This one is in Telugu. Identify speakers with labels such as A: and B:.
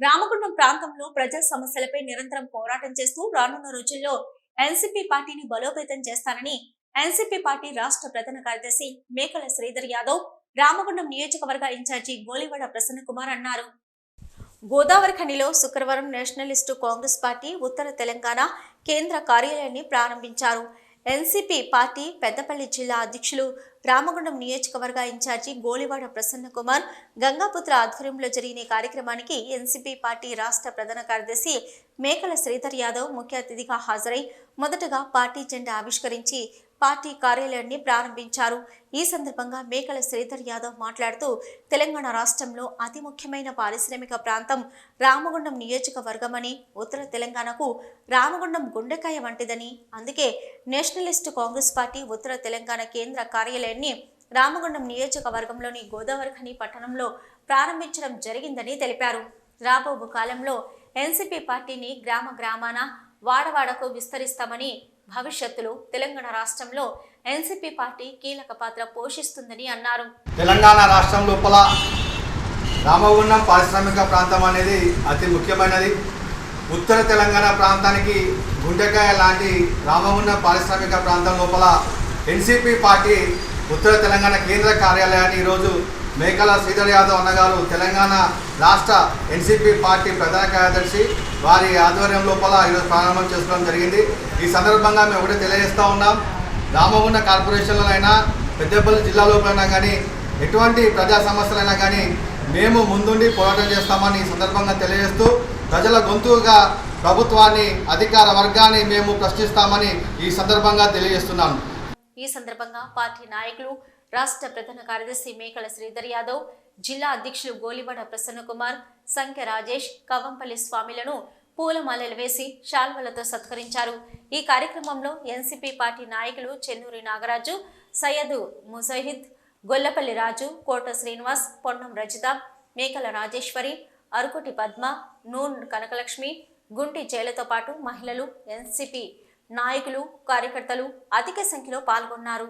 A: రామగుండం ప్రాంతంలో ప్రజా సమస్యలపై నిరంతరం పోరాటం చేస్తూ రానున్న రోజుల్లో ఎన్సీపీ పార్టీని బలోపేతం చేస్తానని ఎన్సీపీ పార్టీ రాష్ట్ర ప్రధాన కార్యదర్శి మేకల శ్రీధర్ యాదవ్ రామగుండం నియోజకవర్గ ఇన్ఛార్జి గోలివాడ ప్రసన్న కుమార్ అన్నారు. గోదావరి ఖనిలో శుక్రవారం నేషనలిస్టు కాంగ్రెస్ పార్టీ ఉత్తర తెలంగాణ కేంద్ర కార్యాలయాన్ని ప్రారంభించారు. ఎన్సీపీ పార్టీ పెద్దపల్లి జిల్లా అధ్యక్షులు రామగుండం నియోజకవర్గ ఇన్ఛార్జి గోలివాడ ప్రసన్న కుమార్ గంగాపుత్ర ఆధ్వర్యంలో జరిగిన కార్యక్రమానికి ఎన్సీపీ పార్టీ రాష్ట్ర ప్రధాన కార్యదర్శి మేకల శ్రీధర్ యాదవ్ ముఖ్య అతిథిగా హాజరై మొదటగా పార్టీ జెండా ఆవిష్కరించి పార్టీ కార్యాలయాన్ని ప్రారంభించారు. ఈ సందర్భంగా మేకల శ్రీధర్ యాదవ్ మాట్లాడుతూ తెలంగాణ రాష్ట్రంలో అతి ముఖ్యమైన పారిశ్రామిక ప్రాంతం రామగుండం నియోజకవర్గమని ఉత్తర తెలంగాణకు రామగుండం గుండెకాయ వంటిదని అందుకే నేషనలిస్ట్ కాంగ్రెస్ పార్టీ ఉత్తర తెలంగాణ కేంద్ర కార్యాలయాన్ని రామగుండం నియోజకవర్గంలోని గోదావరిఖని పట్టణంలో ప్రారంభించడం జరిగిందని తెలిపారు. రాబోబు కాలంలో ఎన్సీపీ పార్టీని గ్రామ గ్రామాన వాడవాడకు విస్తరిస్తామని భవిష్యత్తులో తెలంగాణ రాష్ట్రంలో ఎన్సీపీ పార్టీ కీలక పాత్ర పోషిస్తుందని అన్నారు.
B: తెలంగాణ రాష్ట్రం లోపల రామగుండం పారిశ్రామిక ప్రాంతం అనేది అతి ముఖ్యమైనది. ఉత్తర తెలంగాణ ప్రాంతానికి గుండెకాయ లాంటి రామగుండం పారిశ్రామిక ప్రాంతం లోపల ఎన్సీపీ పార్టీ ఉత్తర తెలంగాణ కేంద్ర కార్యాలయాన్ని ఈరోజు మేకల శ్రీధర్ యాదవ్ అన్నగారు తెలంగాణ రాష్ట్ర ఎన్సీపీ పార్టీ ప్రధాన కార్యదర్శి వారి ఆధ్వర్యం లోపల ఈరోజు ప్రారంభం చేసుకోవడం జరిగింది. ఈ సందర్భంగా మేము ఒకటి తెలియజేస్తూ ఉన్నాం. రామగుండ కార్పొరేషన్లోనైనా పెద్దపల్లి జిల్లాలోపలైనా కానీ ఎటువంటి ప్రజా సమస్యలైనా కానీ మేము ముందుండి పోరాటం చేస్తామని ఈ సందర్భంగా తెలియజేస్తూ ప్రజల గొంతుగా ప్రభుత్వాన్ని అధికార వర్గాన్ని మేము ప్రశ్నిస్తామని ఈ సందర్భంగా తెలియజేస్తున్నాను
A: ఈ సందర్భంగా పార్టీ నాయకులు రాష్ట్ర ప్రధాన కార్యదర్శి మేకల శ్రీధర్ యాదవ్ జిల్లా అధ్యక్షులు గోలివాడ ప్రసన్నకుమార్ సంఖ్య రాజేష్ కవంపల్లి స్వామిలను పూలమాలలు వేసి శాల్వలతో సత్కరించారు. ఈ కార్యక్రమంలో ఎన్సీపీ పార్టీ నాయకులు చెన్నూరి నాగరాజు సయ్యద్ ముజహిద్ గొల్లపల్లి రాజు కోట శ్రీనివాస్ పొన్నం రజిత మేకల రాజేశ్వరి అరుకుటి పద్మ నూన్ కనకలక్ష్మి గుంటి జైలతో పాటు మహిళలు ఎన్సీపీ నాయకులు కార్యకర్తలు అధిక సంఖ్యలో పాల్గొన్నారు.